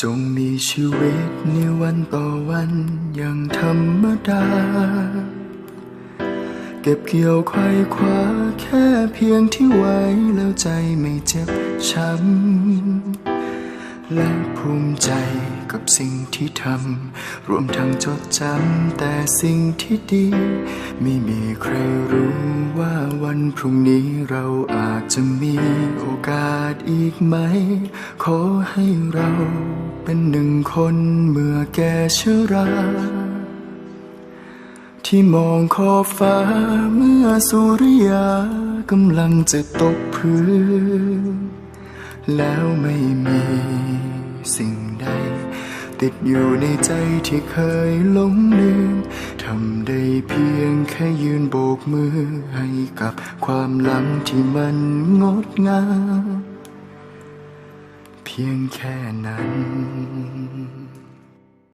จงมีชีวิตในวันต่อวันอย่างธรรมดา เก็บเกี่ยวไขว่คว้าแค่เพียงที่ไว้แล้วใจไม่เจ็บช้ำและภูมิใจกับสิ่งที่ทำรวมทั้งจดจำแต่สิ่งที่ดี ไม่มีใครรู้ว่า วันพรุ่งนี้เราอาจจะมีโอกาสอีกไหม ขอให้เราเป็นหนึ่งคนเมื่อแก่ชรา ที่มองขอบฟ้าเมื่อสุริยากำลังจะตกพื้น แล้วไม่มีสิ่งใด ติดอยู่ในใจที่เคยหลงลืม ทำได้เพียงแค่ยืนโบกมือให้กับความหลังที่มันงดงาม เพียงแค่นั้น